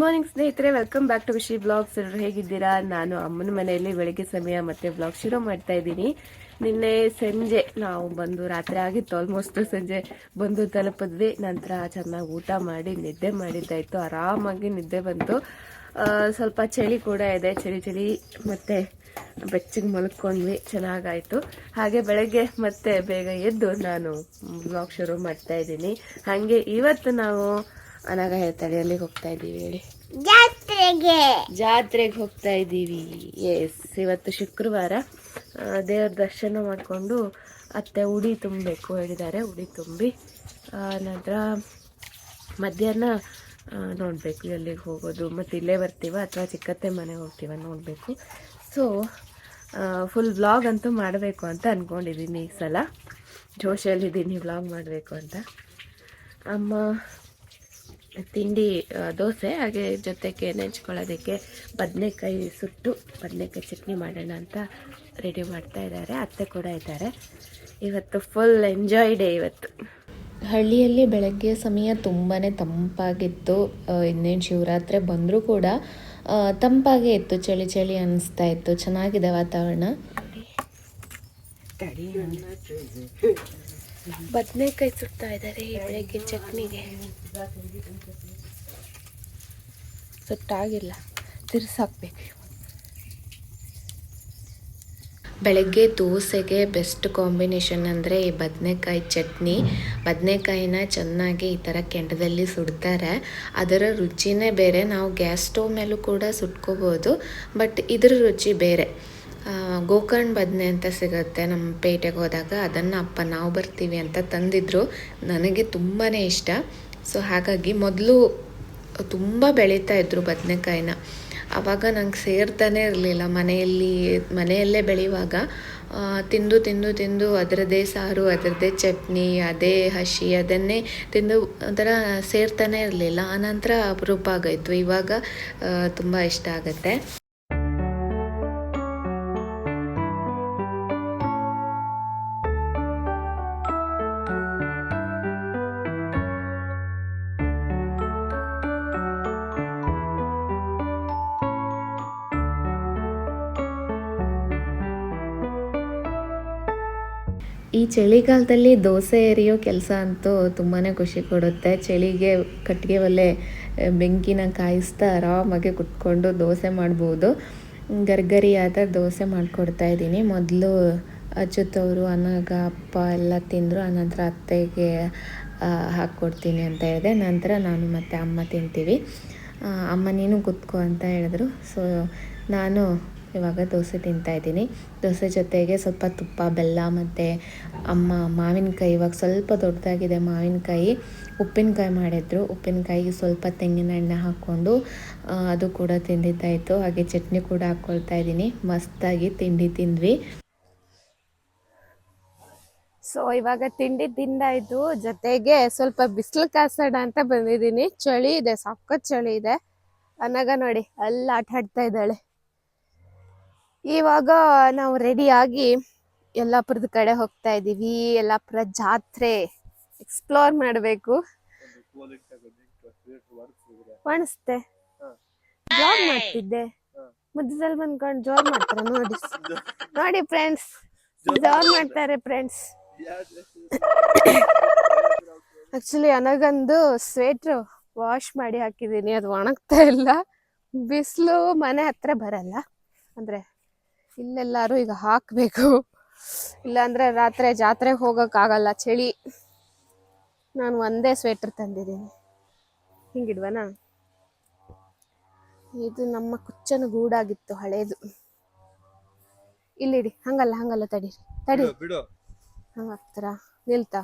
Morning ಸ್ನೇಹಿತರೆ. Welcome back to Vishi blogs ಎಲ್ಲರೂ ಹೇಗಿದ್ದೀರಾ? ನಾನು ಅಮ್ಮನ ಮನೆಯಲ್ಲಿ ಬೆಳಗ್ಗೆ ಸಮಯ ಮತ್ತೆ ಬ್ಲಾಗ್ ಶುರು ಮಾಡ್ತಾ ಇದ್ದೀನಿ. ನಿನ್ನೆ ಸಂಜೆ ನಾವು ಬಂದು ರಾತ್ರಿ ಆಗಿತ್ತು. ಆಲ್ಮೋಸ್ಟ್ ಸಂಜೆ ಬಂದು ತಲುಪಿದ್ವಿ. ನಂತರ ಚೆನ್ನಾಗಿ ಊಟ ಮಾಡಿ, ನಿದ್ದೆ ಮಾಡಿದ್ದಾಯ್ತು ಆರಾಮಾಗಿ ನಿದ್ದೆ ಬಂತು. ಸ್ವಲ್ಪ ಚಳಿ ಕೂಡ ಇದೆ. ಚಳಿ ಚಳಿ ಮತ್ತೆ ಬೆಚ್ಚಗೆ ಮಲ್ಕೊಂಡ್ವಿ. ಚೆನ್ನಾಗಾಯ್ತು. ಹಾಗೆ ಬೆಳಗ್ಗೆ ಮತ್ತೆ ಬೇಗ ಎದ್ದು ನಾನು ಬ್ಲಾಗ್ ಶುರು ಮಾಡ್ತಾ ಇದ್ದೀನಿ. ಹಾಗೆ ಇವತ್ತು ನಾವು ಅನಾಗ ಹೇಳ್ತಾಳೆ ಎಲ್ಲಿಗೆ ಹೋಗ್ತಾ ಇದ್ದೀವಿ ಹೇಳಿ. ಜಾತ್ರೆಗೆ. ಜಾತ್ರೆಗೆ ಹೋಗ್ತಾ ಇದ್ದೀವಿ. ಎಸ್ ಇವತ್ತು ಶುಕ್ರವಾರ. ದೇವ್ರ ದರ್ಶನ ಮಾಡಿಕೊಂಡು ಅತ್ತೆ ಉಡಿ ತುಂಬಬೇಕು ಹೇಳಿದ್ದಾರೆ ಉಡಿ ತುಂಬಿ. ನಂತರ ಮಧ್ಯಾಹ್ನ ನೋಡಬೇಕು ಎಲ್ಲಿಗೆ ಹೋಗೋದು. ಮತ್ತು ಇಲ್ಲೇ ಬರ್ತೀವ ಅಥವಾ ಚಿಕ್ಕತ್ತೆ ಮನೆಗೆ ಹೋಗ್ತೀವ ನೋಡಬೇಕು. ಸೊ ಫುಲ್ ವ್ಲಾಗ್ ಅಂತೂ ಮಾಡಬೇಕು ಅಂತ ಅಂದ್ಕೊಂಡಿದ್ದೀನಿ ಈ ಸಲ. ಜೋಶಲ್ಲಿದ್ದೀನಿ ವ್ಲಾಗ್ ಮಾಡಬೇಕು ಅಂತ. ಅಮ್ಮ ತಿಂಡಿ ದೋಸೆ ಹಾಗೆ ಜೊತೆಗೆ ನೆಂಚ್ಕೊಳ್ಳೋದಕ್ಕೆ ಬದನೆಕಾಯಿ ಸುಟ್ಟು ಬದನೆಕಾಯಿ ಚಟ್ನಿ ಮಾಡೋಣ ಅಂತ ರೆಡಿ ಮಾಡ್ತಾ ಇದ್ದಾರೆ. ಅತ್ತೆ ಕೂಡ ಇದ್ದಾರೆ. ಇವತ್ತು ಫುಲ್ ಎಂಜಾಯ್ ಡೇ ಇವತ್ತು. ಹಳ್ಳಿಯಲ್ಲಿ ಬೆಳಗ್ಗೆ ಸಮಯ ತುಂಬಾ ತಂಪಾಗಿತ್ತು. ಇನ್ನೇನು ಶಿವರಾತ್ರಿ ಬಂದರೂ ಕೂಡ ತಂಪಾಗೇ ಇತ್ತು ಚಳಿ ಚಳಿ ಅನಿಸ್ತಾ ಇತ್ತು. ಚೆನ್ನಾಗಿದೆ ವಾತಾವರಣ. ಬದನೆಕಾಯಿ ಸುಡ್ತಾ ಇದ್ದಾರೆ ಈ ಬೆಳಗ್ಗೆ ಚಟ್ನಿಗೆ. ಸುಟ್ಟಾಗಿಲ್ಲ, ತಿರ್ಸಾಕ್ಬೇಕು ಬೆಳಗ್ಗೆ ದೋಸೆಗೆ ಬೆಸ್ಟ್ ಕಾಂಬಿನೇಷನ್ ಅಂದರೆ ಈ ಬದನೆಕಾಯಿ ಚಟ್ನಿ. ಬದನೆಕಾಯಿನ ಚೆನ್ನಾಗಿ ಈ ಥರ ಕೆಂಡದಲ್ಲಿ ಸುಡ್ತಾರೆ. ಅದರ ರುಚಿನೇ ಬೇರೆ. ನಾವು ಗ್ಯಾಸ್ ಸ್ಟವ್ ಮೇಲೂ ಕೂಡ ಸುಟ್ಕೋಬೋದು, ಬಟ್ ಇದರ ರುಚಿ ಬೇರೆ. ಗೋಕರ್ಣ ಬದನೆ ಅಂತ ಸಿಗುತ್ತೆ ನಮ್ಮ ಪೇಟೆಗೆ ಹೋದಾಗ. ಅದನ್ನು ಅಪ್ಪ ನಾವು ಬರ್ತೀವಿ ಅಂತ ತಂದಿದ್ರು. ನನಗೆ ತುಂಬಾ ಇಷ್ಟ. ಸೊ ಹಾಗಾಗಿ ಮೊದಲು ತುಂಬ ಬೆಳೀತಾ ಇದ್ರು ಬದನೆಕಾಯಿನ. ಆವಾಗ ನಂಗೆ ಸೇರ್ತಾನೆ ಇರಲಿಲ್ಲ. ಮನೆಯಲ್ಲಿ, ಮನೆಯಲ್ಲೇ ಬೆಳೆಯುವಾಗ ತಿಂದು ತಿಂದು ತಿಂದು ಅದರದ್ದೇ ಸಾರು, ಅದರದ್ದೇ ಚಟ್ನಿ, ಅದೇ ಹಸಿ, ಅದನ್ನೇ ತಿಂದು ಒಂಥರ ಸೇರ್ತಾನೆ ಇರಲಿಲ್ಲ. ಆನಂತರ ಅಪರೂಪ ಆಗೋಯ್ತು ಇವಾಗ ತುಂಬ ಇಷ್ಟ ಆಗುತ್ತೆ. ಚಳಿಗಾಲದಲ್ಲಿ ದೋಸೆ ಎರಿಯೋ ಕೆಲಸ ಅಂತೂ ತುಂಬಾ ಖುಷಿ ಕೊಡುತ್ತೆ. ಚಳಿಗೆ, ಕಟ್ಟಿಗೆ ಒಲೆ ಬೆಂಕಿನ ಕಾಯಿಸ್ತಾ ಆರಾಮಾಗಿ ಕುತ್ಕೊಂಡು ದೋಸೆ ಮಾಡ್ಬೋದು. ಗರ್ಗರಿಯಾದ ದೋಸೆ ಮಾಡಿಕೊಡ್ತಾ ಇದ್ದೀನಿ. ಮೊದಲು ಅಚ್ಚುತ್ತವರು ಅನಾಗ ಅಪ್ಪ ಎಲ್ಲ ತಿಂದರು, ಆನಂತರ ಅತ್ತೆಗೆ ಹಾಕ್ಕೊಡ್ತೀನಿ ಅಂತ ಹೇಳಿದೆ. ನಂತರ ನಾನು ಮತ್ತು ಅಮ್ಮ ತಿಂತೀವಿ. ಅಮ್ಮ ನೀನು ಕುತ್ಕೋ ಅಂತ ಹೇಳಿದ್ರು. ಸೊ, ನಾನು ಇವಾಗ ದೋಸೆ ತಿಂತಾ ಇದ್ದೀನಿ. ದೋಸೆ ಜೊತೆಗೆ ಸ್ವಲ್ಪ ತುಪ್ಪ, ಬೆಲ್ಲ ಮತ್ತು, ಅಮ್ಮ ಮಾವಿನಕಾಯಿ ಇವಾಗ ಸ್ವಲ್ಪ ದೊಡ್ಡದಾಗಿದೆ ಮಾವಿನಕಾಯಿ. ಉಪ್ಪಿನಕಾಯಿ ಮಾಡಿದ್ರು. ಉಪ್ಪಿನಕಾಯಿಗೆ ಸ್ವಲ್ಪ ತೆಂಗಿನ ಎಣ್ಣೆ ಹಾಕ್ಕೊಂಡು ಅದು ಕೂಡ ತಿಂದಿದ್ದಾಯಿತು ಹಾಗೆ ಚಟ್ನಿ ಕೂಡ ಹಾಕ್ಕೊಳ್ತಾ ಇದ್ದೀನಿ. ಮಸ್ತಾಗಿ ತಿಂಡಿ ತಿಂದ್ವಿ. ಸೊ ಇವಾಗ ತಿಂಡಿ ತಿಂದಾಯಿತು ಜೊತೆಗೆ ಸ್ವಲ್ಪ ಬಿಸಿಲು ಕಾಸೋಣ ಅಂತ ಬಂದಿದ್ದೀನಿ. ಚಳಿ ಇದೆ, ಸಖತ್ ಚಳಿ ಇದೆ. ಅನ್ನಾಗ ನೋಡಿ, ಅಲ್ಲಿ ಆಟ ಆಡ್ತಾ ಇದ್ದಾಳೆ. ಇವಾಗ ನಾವು ರೆಡಿಯಾಗಿ ಯಲ್ಲಾಪುರದ ಕಡೆ ಹೋಗ್ತಾ ಇದ್ದೀವಿ. ಯಲ್ಲಾಪುರ ಜಾತ್ರೆ ಎಕ್ಸ್ಪ್ಲೋರ್ ಮಾಡಬೇಕು. ಕಾಣಿಸ್ತೆ. ಜಾಬ್ ಮಾಡ್ತಿದ್ದೆ. ಮಧ್ಯದಲ್ಲಿ ಬಂದ್ಕೊಂಡು ಜೋರ್ ಮಾಡ್ತಾರೆ ನೋಡಿ. ನೋಡಿ ಫ್ರೆಂಡ್ಸ್ ಜೋರ್ ಮಾಡ್ತಾರೆ. ಫ್ರೆಂಡ್ಸ್ ಆಕ್ಚುಲಿ ಅನಗಂದು ಸ್ವೆಟ್ರು ವಾಶ್ ಮಾಡಿ ಹಾಕಿದ್ದೀನಿ. ಅದು ಒಣಗ್ತಾ ಇಲ್ಲ. ಬಿಸಿಲು ಮನೆ ಹತ್ರ ಬರಲ್ಲ. ಅಂದ್ರೆ ಇಲ್ಲೆಲ್ಲಾರು ಈಗ ಹಾಕ್ಬೇಕು. ಇಲ್ಲಾಂದ್ರೆ ರಾತ್ರಿ ಜಾತ್ರೆಗೆ ಹೋಗೋಕ್ಕಾಗಲ್ಲ ಚಳಿ. ನಾನು ಒಂದೇ ಸ್ವೆಟರ್ ತಂದಿದ್ದೀನಿ. ಹಿಂಗಿಡ್ವನ? ಇದು ನಮ್ಮ ಕುಚ್ಚನ ಗೂಡಾಗಿತ್ತು ಹಳೇದು. ಇಲ್ಲಿಡಿ ಹಂಗಲ್ಲ ಹಂಗಲ್ಲ ತಡಿ ತಡಿ. ಬಿಡು ಹಂಗ ಹಾಕ್ತಾರ? ನಿಲ್ತಾ?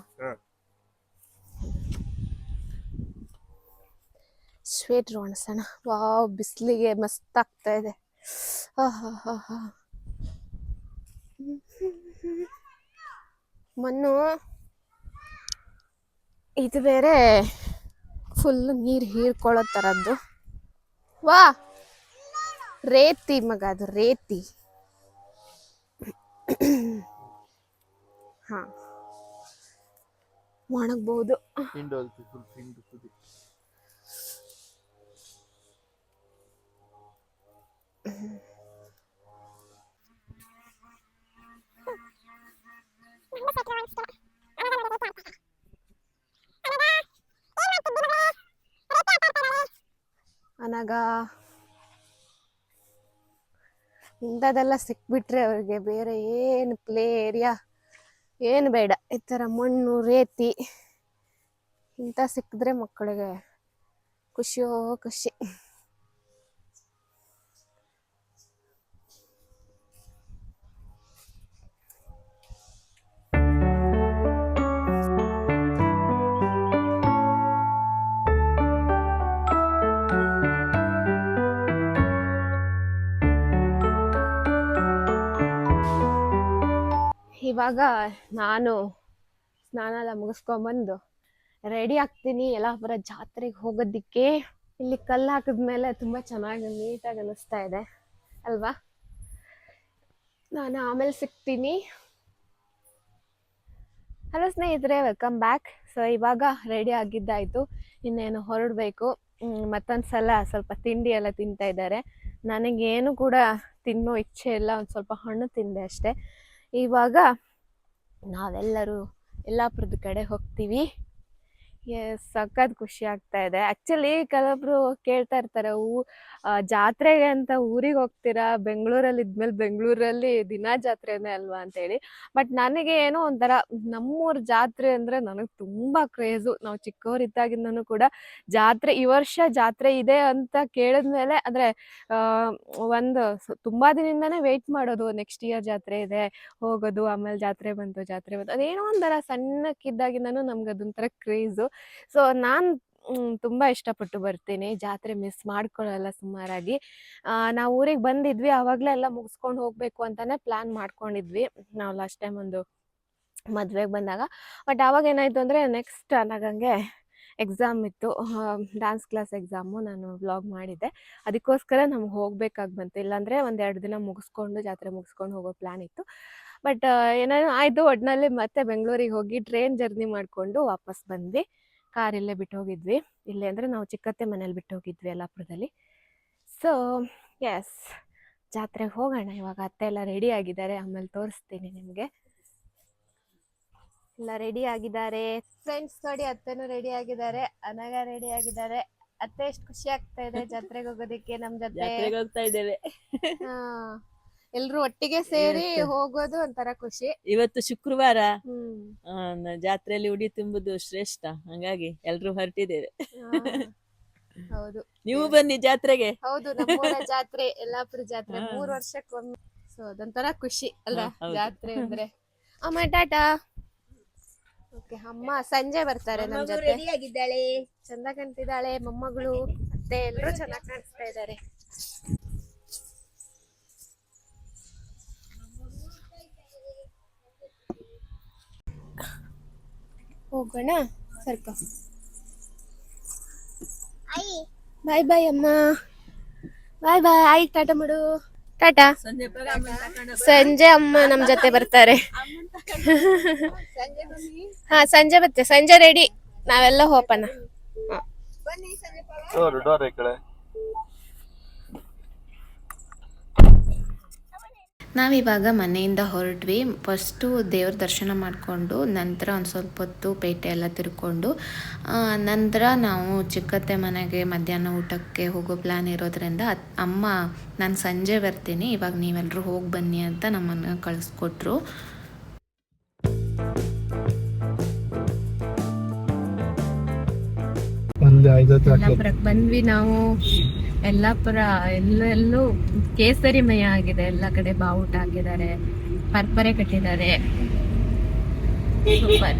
ಸ್ವೆಟ್ರ್ ಒಣಸೋಣ. ವಾವ್ ಬಿಸಿಲಿಗೆ ಮಸ್ತ್ ಆಗ್ತಾ ಇದೆ. ಆಹಾಹಾಹಾ. ಮಣ್ಣು. ಇದು ಬೇರೆ ಫುಲ್ ನೀರು ಹೀರ್ಕೊಳ್ಳೋ ಥರದ್ದು ವಾ! ರೇತಿ ಮಗ ಅದು ರೇತಿ. ಹಾ. ಒಣಗ್ಬೋದು. ಹಿಂಡು ಫುಲ್ ಇಂಥದ್ದೆಲ್ಲ ಸಿಕ್ಬಿಟ್ರೆ ಅವ್ರಿಗೆ ಬೇರೆ ಏನು ಪ್ಲೇ ಏರಿಯಾ ಏನು ಬೇಡ. ಈ ಥರ ಮಣ್ಣು, ರೇತಿ ಇಂಥ ಸಿಕ್ಕಿದ್ರೆ ಮಕ್ಕಳಿಗೆ ಖುಷಿಯೋ ಖುಷಿ. ಇವಾಗ ನಾನು ಸ್ನಾನ ಎಲ್ಲ ಮುಗಿಸ್ಕೊಂಬಂದು ರೆಡಿ ಆಗ್ತೀನಿ. ಯಲ್ಲಾಪುರ ಜಾತ್ರೆಗೆ ಹೋಗೋದಿಕ್ಕೆ. ಇಲ್ಲಿ ಕಲ್ಲು ಹಾಕಿದ ಮೇಲೆ ತುಂಬ ಚೆನ್ನಾಗಿ ನೀಟಾಗಿ ಅನ್ನಿಸ್ತಾ ಇದೆ. ಅಲ್ವಾ? ನಾನು ಆಮೇಲೆ ಸಿಗ್ತೀನಿ. ಹಲೋ ಸ್ನೇಹಿತರೆ ವೆಲ್ಕಮ್ ಬ್ಯಾಕ್ ಸೊ ಇವಾಗ ರೆಡಿ ಆಗಿದ್ದಾಯಿತು. ಇನ್ನೇನು ಹೊರಡಬೇಕು. ಮತ್ತೊಂದು ಸಲ ಸ್ವಲ್ಪ ತಿಂಡಿ ಎಲ್ಲ ತಿಂತಾ ಇದ್ದಾರೆ. ನನಗೇನು ಕೂಡ ತಿನ್ನೋ ಇಚ್ಛೆ ಇಲ್ಲ. ಒಂದು ಸ್ವಲ್ಪ ಹಣ್ಣು ತಿಂದೆ ಅಷ್ಟೇ. ಇವಾಗ ನಾವೆಲ್ಲರೂ ಯಲ್ಲಾಪುರದ ಕಡೆ ಹೋಗ್ತೀವಿ. ಸಖತ್ ಖುಷಿ ಆಗ್ತಾ ಇದೆ. ಆ್ಯಕ್ಚುಲಿ ಕೆಲವೊಬ್ರು ಕೇಳ್ತಾ ಇರ್ತಾರೆ ಆ, ಜಾತ್ರೆಗೆ ಅಂತ ಊರಿಗೆ ಹೋಗ್ತೀರಾ? ಬೆಂಗಳೂರಲ್ಲಿ ಇದ್ಮೇಲೆ ಬೆಂಗಳೂರಲ್ಲಿ ದಿನ ಜಾತ್ರೆನೇ ಅಲ್ವಾ ಅಂತ ಹೇಳಿ ಬಟ್ ನನಗೆ ಏನೋ ಒಂಥರ ನಮ್ಮೂರ ಜಾತ್ರೆ ಅಂದ್ರೆ ನನಗೆ ತುಂಬಾ ಕ್ರೇಜು. ನಾವು ಚಿಕ್ಕವರಿದ್ದಾಗಿಂದನೂ ಕೂಡ ಜಾತ್ರೆ, ಈ ವರ್ಷ ಜಾತ್ರೆ ಇದೆ ಅಂತ ಕೇಳಿದ್ಮೇಲೆ ಅಂದ್ರೆ ಒಂದು ತುಂಬಾ ದಿನದಿಂದಾನೇ ವೆಯ್ಟ್ ಮಾಡೋದು. ನೆಕ್ಸ್ಟ್ ಇಯರ್ ಜಾತ್ರೆ ಇದೆ, ಹೋಗೋದು, ಆಮೇಲೆ ಜಾತ್ರೆ ಬಂತು ಜಾತ್ರೆ ಬಂತು. ಅದೇನೋ ಒಂಥರ ಸಣ್ಣಕ್ಕಿದ್ದಾಗಿಂದನೂ ನಮ್ಗೆ ಅದೊಂಥರ ಕ್ರೇಜು. ಸೊ ನಾನು ತುಂಬ ಇಷ್ಟಪಟ್ಟು ಬರ್ತೀನಿ. ಜಾತ್ರೆ ಮಿಸ್ ಮಾಡ್ಕೊಳ್ಳಲ್ಲ ಸುಮಾರಾಗಿ. ನಾವು ಊರಿಗೆ ಬಂದಿದ್ವಿ. ಆವಾಗಲೇ ಎಲ್ಲ ಮುಗಿಸ್ಕೊಂಡು ಹೋಗಬೇಕು ಅಂತಲೇ ಪ್ಲ್ಯಾನ್ ಮಾಡ್ಕೊಂಡಿದ್ವಿ. ನಾವು ಲಾಸ್ಟ್ ಟೈಮ್ ಒಂದು ಮದುವೆಗೆ ಬಂದಾಗ. ಬಟ್ ಆವಾಗ ಏನಾಯಿತು ಅಂದರೆ ನೆಕ್ಸ್ಟ್ ನನಗಂಗೆ ಎಕ್ಸಾಮ್ ಇತ್ತು. ಡ್ಯಾನ್ಸ್ ಕ್ಲಾಸ್ ಎಕ್ಸಾಮು ನಾನು ವ್ಲಾಗ್ ಮಾಡಿದ್ದೆ. ಅದಕ್ಕೋಸ್ಕರ ನಮ್ಗೆ ಹೋಗ್ಬೇಕಾಗಿ ಬಂತು. ಇಲ್ಲಾಂದರೆ ಒಂದೆರಡು ದಿನ ಮುಗಿಸ್ಕೊಂಡು, ಜಾತ್ರೆ ಮುಗಿಸ್ಕೊಂಡು ಹೋಗೋ ಪ್ಲ್ಯಾನ್ ಇತ್ತು. ಬಟ್ ಏನೇನೋ ಆಯಿತು. ಒಟ್ಟಿನಲ್ಲಿ ಮತ್ತೆ ಬೆಂಗಳೂರಿಗೆ ಹೋಗಿ ಟ್ರೈನ್ ಜರ್ನಿ ಮಾಡಿಕೊಂಡು ವಾಪಸ್ ಬಂದ್ವಿ. ಕಾರ್ ಇಲ್ಲೇ ಬಿಟ್ಟು ಹೋಗಿದ್ವಿ ಇಲ್ಲೇ ಅಂದರೆ ನಾವು ಚಿಕ್ಕತ್ತೆ ಮನೇಲಿ ಬಿಟ್ಟು ಹೋಗಿದ್ವಿ ಯಲ್ಲಾಪುರದಲ್ಲಿ. ಸೊ ಎಸ್ ಜಾತ್ರೆಗೆ ಹೋಗೋಣ ಇವಾಗ. ಅತ್ತೆ ಎಲ್ಲ ರೆಡಿ ಆಗಿದ್ದಾರೆ. ಆಮೇಲೆ ತೋರಿಸ್ತೀನಿ ನಿಮಗೆ. ಎಲ್ಲ ರೆಡಿ ಆಗಿದ್ದಾರೆ. ಫ್ರೆಂಡ್ಸ್ ನೋಡಿ ಅತ್ತೆನೂ ರೆಡಿ ಆಗಿದ್ದಾರೆ. ಅನಗ ರೆಡಿ ಆಗಿದ್ದಾರೆ. ಅತ್ತೆ ಎಷ್ಟು ಖುಷಿ ಆಗ್ತಾ ಇದೆ ಜಾತ್ರೆಗೆ ಹೋಗೋದಕ್ಕೆ ನಮ್ ಜೊತೆ. ಹೋಗ್ತಾ ಇದ್ದೇವೆ. ಹಾ. ಎಲ್ರು ಒಟ್ಟಿಗೆ ಸೇರಿ ಹೋಗೋದು ಒಂಥರ ಖುಷಿ. ಇವತ್ತು ಶುಕ್ರವಾರ. ಹ್ಮ್. ಆ, ನ- ಜಾತ್ರೆಯಲ್ಲಿ ಉಡಿ ತುಂಬುದು ಶ್ರೇಷ್ಠ. ಹಂಗಾಗಿ ಎಲ್ರು ಹೊರಟಿದ್ದೇವೆ. ಹೌದು. ನೀವು ಬನ್ನಿ ಜಾತ್ರೆಗೆ. ಹೌದು ನಮ್ಮೂರ ಜಾತ್ರೆ ಯಲ್ಲಾಪುರ ಜಾತ್ರೆ. ಮೂರ್ ವರ್ಷಕ್ಕೊಮ್ಮೆ. ಸೊ ಅದೊಂಥರ ಖುಷಿ ಅಲ್ಲ ಹಾ, ಹೌದು. ಜಾತ್ರೆ ಅಂದ್ರೆ. ಅಮ್ಮ ಟಾಟಾ? ಓಕೆ ಅಮ್ಮ ಸಂಜೆ ಬರ್ತಾರೆ ನಮ್ ಜೊತೆ. ಆಗಿದ್ದಾಳೆ ಚಂದ ಕಾಣ್ತಿದ್ದಾಳೆ ಮೊಮ್ಮಗಳು ಮತ್ತೆ ಎಲ್ರು ಚೆನ್ನಾಗಿ ಕಾಣಿಸ್ತಾ ಇದ್ದಾರೆ. ಹೋಗೋಣ ಸರ್ಕ. ಬಾಯ್ ಬಾಯ್ ಅಮ್ಮ. ಬಾಯ್ ಬಾಯ್. ಆಯ್ ಟಾಟಾ ಮಾಡು. ಟಾಟಾ. ಸಂಜೆ ಸಂಜೆ ಅಮ್ಮ ನಮ್ ಜೊತೆ ಬರ್ತಾರೆ. ಹಾ ಸಂಜೆ ಬರ್ತೇವೆ ಸಂಜೆ ರೆಡಿ ನಾವೆಲ್ಲ ಹೋಪನ ಡೋರ್ ಡೋರ್ ಈ ಕಡೆ ನಾವಿವಾಗ ಮನೆಯಿಂದ ಹೊರಟ್ವಿ. ಫಸ್ಟು ದೇವ್ರ ದರ್ಶನ ಮಾಡಿಕೊಂಡು ನಂತರ ಒಂದು ಸ್ವಲ್ಪ ಹೊತ್ತು ಪೇಟೆ ಎಲ್ಲ ತಿರ್ಕೊಂಡು ಆ, ನಂತರ ನಾವು ಚಿಕ್ಕತ್ತೆ ಮನೆಗೆ ಮಧ್ಯಾಹ್ನ ಊಟಕ್ಕೆ ಹೋಗೋ ಪ್ಲ್ಯಾನ್ ಇರೋದ್ರಿಂದ ಅಮ್ಮ ನಾನು ಸಂಜೆ ಬರ್ತೀನಿ ಇವಾಗ ನೀವೆಲ್ಲರೂ ಹೋಗಿ ಬನ್ನಿ ಅಂತ ನಮ್ಮನ್ನು ಕಳಿಸ್ಕೊಟ್ರು. ಬಂದ್ವಿ ನಾವು. ಯಲ್ಲಾಪುರ ಎಲ್ಲೆಲ್ಲೂ ಕೇಸರಿಮಯ ಆಗಿದೆ. ಎಲ್ಲ ಕಡೆ ಬಾವುಟ ಹಾಕಿದ್ದಾರೆ. ಪರ್ಪರೆ ಕಟ್ಟಿದ್ದಾರೆ. ಸೂಪರ್.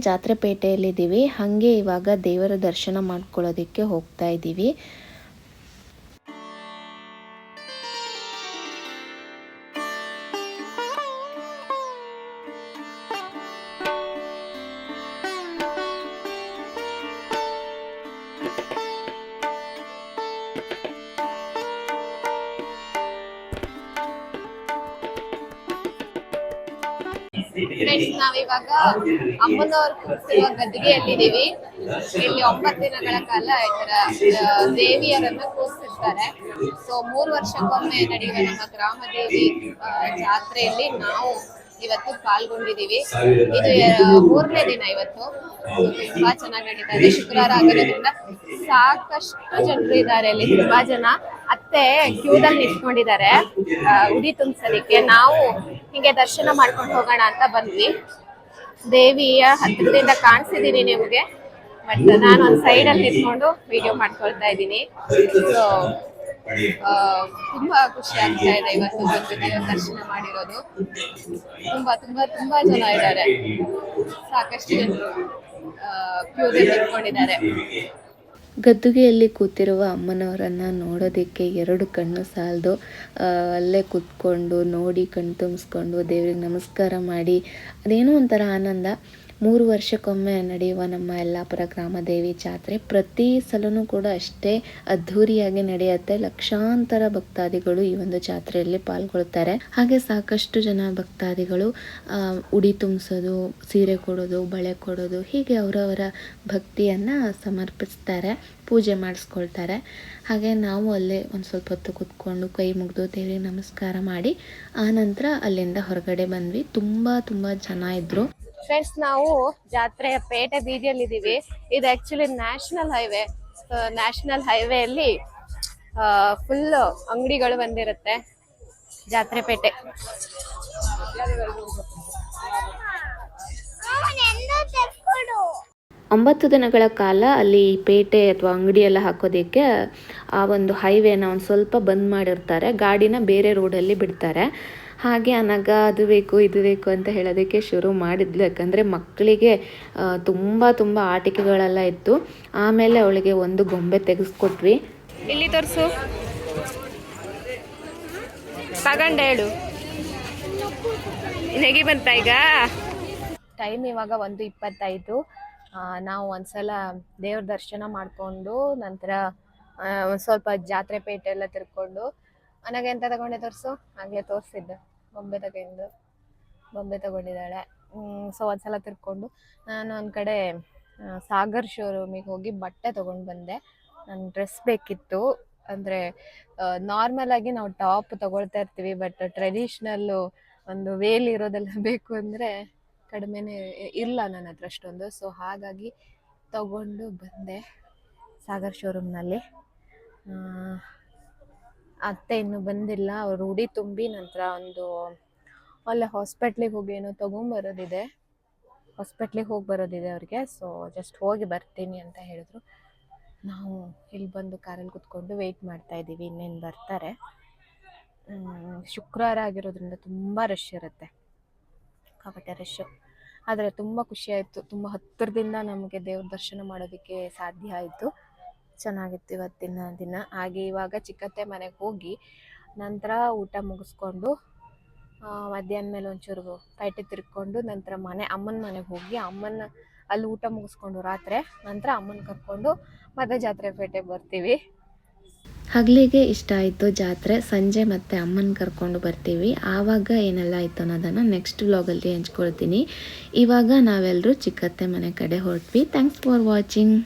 ಜಾತ್ರೆ ಪೇಟೆಯಲ್ಲಿದ್ದೀವಿ ಹಾಗೆ ಇವಾಗ ದೇವರ ದರ್ಶನ ಮಾಡ್ಕೊಳ್ಳೋದಕ್ಕೆ ಹೋಗ್ತಾ ಇದ್ದೀವಿ. ಫ್ರೆಂಡ್ಸ್ ನಾವಿವಾಗ ಅಮ್ಮನವ್ರ ಕೂರ್ಸಿರುವ ಗದ್ದಿಗೆಯಲ್ಲಿದ್ದೀವಿ ಇಲ್ಲಿ ಒಂಬತ್ತು ದಿನಗಳ ಕಾಲ ಈ ತರ ದೇವಿಯರನ್ನ ಕೂರಿಸಿರ್ತಾರೆ. ಸೊ ಮೂರು ವರ್ಷಕ್ಕೊಮ್ಮೆ ನಡೆಯುವ ನಮ್ಮ ಗ್ರಾಮ ದೇವಿ ಆ, ಜಾತ್ರೆಯಲ್ಲಿ ನಾವು ಇವತ್ತು ಪಾಲ್ಗೊಂಡಿದೀವಿ ಇದು ಮೂರನೇ ದಿನ ಇವತ್ತು. ತುಂಬಾ ಚೆನ್ನಾಗಿ ನಡೀತಾ ಇದೆ. ಶುಕ್ರವಾರ ಆಗಿರೋದ್ರಿಂದ ಸಾಕಷ್ಟು ಜನರು ಇದ್ದಾರೆ ಇಲ್ಲಿ ತುಂಬಾ ಜನ. ಅತ್ತೆ ಕ್ಯೂದಲ್ಲಿ ನಿಂತ್ಕೊಂಡಿದ್ದಾರೆ. ಉಡಿ ತುಂಬಿಸಲಿಕ್ಕೆ. ನಾವು ಹಿಂಗೆ ದರ್ಶನ ಮಾಡ್ಕೊಂಡು ಹೋಗೋಣ ಅಂತ ಬಂದ್ವಿ. ದೇವಿಯ ಹತ್ತಿರದಿಂದ ಕಾಣಿಸಿದೀನಿ ನಿಮಗೆ. ಬಟ್ ನಾನು ಒಂದು ಸೈಡ್ ಅಲ್ಲಿ ನಿಂತ್ಕೊಂಡು ವಿಡಿಯೋ ಮಾಡ್ಕೊಳ್ತಾ ಇದ್ದೀನಿ. ಸೊ ತುಂಬಾ ಖುಷಿ ಆಗ್ತಾ ಇದೆ ಇವತ್ತು ಬಂದು ದೇವರ ದರ್ಶನ ಮಾಡಿರೋದು. ತುಂಬಾ ತುಂಬಾ ತುಂಬಾ ಜನ ಇದ್ದಾರೆ. ಸಾಕಷ್ಟು ಜನರು ಕ್ಯೂದಲ್ಲಿ ನಿಂತ್ಕೊಂಡಿದ್ದಾರೆ. ಗದ್ದುಗೆಯಲ್ಲಿ ಕೂತಿರುವ ಅಮ್ಮನವರನ್ನು ನೋಡೋದಕ್ಕೆ ಎರಡು ಕಣ್ಣು ಸಾಲದು. ಅಲ್ಲೇ ಕೂತ್ಕೊಂಡು ನೋಡಿ ಕಣ್ಣು ತುಂಬಿಸ್ಕೊಂಡು ದೇವ್ರಿಗೆ ನಮಸ್ಕಾರ ಮಾಡಿ. ಅದೇನೋ ಒಂಥರ ಆನಂದ. ಮೂರು ವರ್ಷಕ್ಕೊಮ್ಮೆ ನಡೆಯುವ ನಮ್ಮ ಯಲ್ಲಾಪುರ ಗ್ರಾಮದೇವಿ ಜಾತ್ರೆ ಪ್ರತಿ ಸಲನೂ ಕೂಡ ಅಷ್ಟೇ ಅದ್ಧೂರಿಯಾಗಿ ನಡೆಯುತ್ತೆ. ಲಕ್ಷಾಂತರ ಭಕ್ತಾದಿಗಳು ಈ ಒಂದು ಜಾತ್ರೆಯಲ್ಲಿ ಪಾಲ್ಗೊಳ್ತಾರೆ. ಹಾಗೆ ಸಾಕಷ್ಟು ಜನ ಭಕ್ತಾದಿಗಳು ಉಡಿ ತುಂಬಿಸೋದು, ಸೀರೆ ಕೊಡೋದು, ಬಳೆ ಕೊಡೋದು, ಹೀಗೆ ಅವರವರ ಭಕ್ತಿಯನ್ನು ಸಮರ್ಪಿಸ್ತಾರೆ, ಪೂಜೆ ಮಾಡಿಸ್ಕೊಳ್ತಾರೆ. ಹಾಗೆ ನಾವು ಅಲ್ಲೇ ಒಂದು ಸ್ವಲ್ಪ ಹೊತ್ತು ಕೂತ್ಕೊಂಡು ಕೈ ಮುಗಿದು ದೇವರಿಗೆ ನಮಸ್ಕಾರ ಮಾಡಿ ಆನಂತರ ಅಲ್ಲಿಂದ ಹೊರಗಡೆ ಬಂದ್ವಿ. ತುಂಬ ತುಂಬ ಜನ ಇದ್ದರು ಫ್ರೆಂಡ್ಸ್ ನಾವು ಜಾತ್ರೆಯ ಪೇಟೆ ಬೀದಿಯಲ್ಲಿ ಇದೀವಿ ಇದು ಆಕ್ಚುಲಿ ನ್ಯಾಷನಲ್ ಹೈವೇ ನ್ಯಾಷನಲ್ ಹೈವೇಯಲ್ಲಿ ಫುಲ್ ಅಂಗಡಿಗಳು ಬಂದಿರುತ್ತೆ ಜಾತ್ರೆ ಪೇಟೆ. ಒಂಬತ್ತು ದಿನಗಳ ಕಾಲ ಅಲ್ಲಿ ಪೇಟೆ ಅಥವಾ ಅಂಗಡಿ ಎಲ್ಲ ಹಾಕೋದಕ್ಕೆ, ಆ ಒಂದು ಹೈವೇನ ಒಂದು ಸ್ವಲ್ಪ ಬಂದ್ ಮಾಡಿರ್ತಾರೆ. ಗಾಡಿನ ಬೇರೆ ರೋಡಲ್ಲಿ ಬಿಡ್ತಾರೆ. ಹಾಗೆ ಅನಗ ಅದು ಬೇಕು ಇದು ಬೇಕು ಅಂತ ಹೇಳೋದಕ್ಕೆ ಶುರು ಮಾಡಿದ್ಲು. ಯಾಕಂದರೆ ಮಕ್ಕಳಿಗೆ ತುಂಬ ತುಂಬ ಆಟಿಕೆಗಳೆಲ್ಲ ಇತ್ತು. ಆಮೇಲೆ ಅವಳಿಗೆ ಒಂದು ಗೊಂಬೆ ತೆಗೆಸ್ಕೊಟ್ವಿ. ಇಲ್ಲಿ ತೋರಿಸು. ತಗೊಂಡ ಹೇಳು. ನೆಗಿ ಬಂತ ಈಗ? ಟೈಮ್ ಇವಾಗ ಒಂದು ಇಪ್ಪತ್ತೈದು. ನಾವು ಒಂದ್ಸಲ ದೇವ್ರ ದರ್ಶನ ಮಾಡಿಕೊಂಡು ನಂತರ ಒಂದು ಸ್ವಲ್ಪ ಜಾತ್ರೆ ಪೇಟೆ ಎಲ್ಲ ತಿರ್ಕೊಂಡು ನನಗೆ ಎಂತ ತಗೊಂಡೆ ತೋರಿಸು? ಹಾಗೆ ತೋರಿಸಿದ್ದೆ. ಬೊಂಬೆ ತಗೊಂಡು, ಬೊಂಬೆ ತಗೊಂಡಿದ್ದಾಳೆ. ಸೊ ಒಂದ್ಸಲ ತಿರ್ಕೊಂಡು ನಾನು ಒಂದು ಕಡೆ ಸಾಗರ್ ಶೋರೂಮಿಗೆ ಹೋಗಿ ಬಟ್ಟೆ ತೊಗೊಂಡು ಬಂದೆ. ನನ್ನ ಡ್ರೆಸ್ ಬೇಕಿತ್ತು. ಅಂದರೆ ನಾರ್ಮಲ್ ಆಗಿ ನಾವು ಟಾಪ್ ತಗೊಳ್ತಾ ಇರ್ತೀವಿ ಬಟ್ ಟ್ರೆಡಿಷ್ನಲ್ಲು ಒಂದು ವೇಲ್ ಇರೋದೆಲ್ಲ ಬೇಕು ಅಂದರೆ ಕಡಿಮೆನೇ ಇಲ್ಲ ನನ್ನ ಹತ್ರ ಅಷ್ಟೊಂದು. ಸೊ ಹಾಗಾಗಿ ತಗೊಂಡು ಬಂದೆ ಸಾಗರ್ ಶೋರೂಮ್ನಲ್ಲಿ ಅತ್ತೆ ಇನ್ನೂ ಬಂದಿಲ್ಲ, ಅವ್ರು ಉಡಿ ತುಂಬಿ ನಂತರ ಒಂದು, ಅಲ್ಲೇ ಹಾಸ್ಪಿಟ್ಲಿಗೆ ಹೋಗಿ ಏನೋ ತೊಗೊಂಬರೋದಿದೆ. ಹಾಸ್ಪಿಟ್ಲಿಗೆ ಹೋಗಿ ಬರೋದಿದೆ ಅವ್ರಿಗೆ ಸೊ ಜಸ್ಟ್ ಹೋಗಿ ಬರ್ತೀನಿ ಅಂತ ಹೇಳಿದ್ರು. ನಾವು ಇಲ್ಲಿ ಬಂದು ಕಾರಲ್ಲಿ ಕುತ್ಕೊಂಡು ವೆಯ್ಟ್ ಮಾಡ್ತಾ ಇದ್ದೀವಿ, ಇನ್ನೇನು ಬರ್ತಾರೆ. ಶುಕ್ರವಾರ ಆಗಿರೋದ್ರಿಂದ ತುಂಬ ರಶ್ ಇರುತ್ತೆ. ಕಾಪಟ್ಟೆ ರಶ್ಶು ಆದರೆ ತುಂಬ ಖುಷಿ ಆಯಿತು, ತುಂಬ ಹತ್ತಿರದಿಂದ ನಮಗೆ ದೇವ್ರ ದರ್ಶನ ಮಾಡೋದಕ್ಕೆ ಸಾಧ್ಯ ಆಯಿತು. ಚೆನ್ನಾಗಿತ್ತು ಇವತ್ತಿನ ದಿನ. ಹಾಗೆ ಇವಾಗ ಚಿಕ್ಕತ್ತೆ ಮನೆಗೆ ಹೋಗಿ ನಂತರ ಊಟ ಮುಗಿಸ್ಕೊಂಡು ಮಧ್ಯಾಹ್ನ ಮೇಲೆ ಒಂಚೂರು ಪೇಟೆ ತಿರ್ಕೊಂಡು ನಂತರ ಮನೆ, ಅಮ್ಮನ ಮನೆಗೆ ಹೋಗಿ ಅಮ್ಮನ ಅಲ್ಲಿ ಊಟ ಮುಗಿಸ್ಕೊಂಡು ರಾತ್ರಿ ನಂತರ ಅಮ್ಮನ ಕರ್ಕೊಂಡು ಮತ್ತೆ ಜಾತ್ರೆ ಪೇಟೆಗೆ ಬರ್ತೀವಿ. ಹಗಲಿಗೆ ಇಷ್ಟ ಆಯಿತು ಜಾತ್ರೆ. ಸಂಜೆ ಮತ್ತೆ ಅಮ್ಮನ ಕರ್ಕೊಂಡು ಬರ್ತೀವಿ. ಆವಾಗ ಏನೆಲ್ಲ ಆಯಿತು ಅನ್ನೋದನ್ನು ನೆಕ್ಸ್ಟ್ ವ್ಲಾಗಲ್ಲಿ ಹಂಚ್ಕೊಳ್ತೀನಿ. ಇವಾಗ ನಾವೆಲ್ಲರೂ ಚಿಕ್ಕತ್ತೆ ಮನೆ ಕಡೆ ಹೊರಟ್ವಿ. Thanks for watching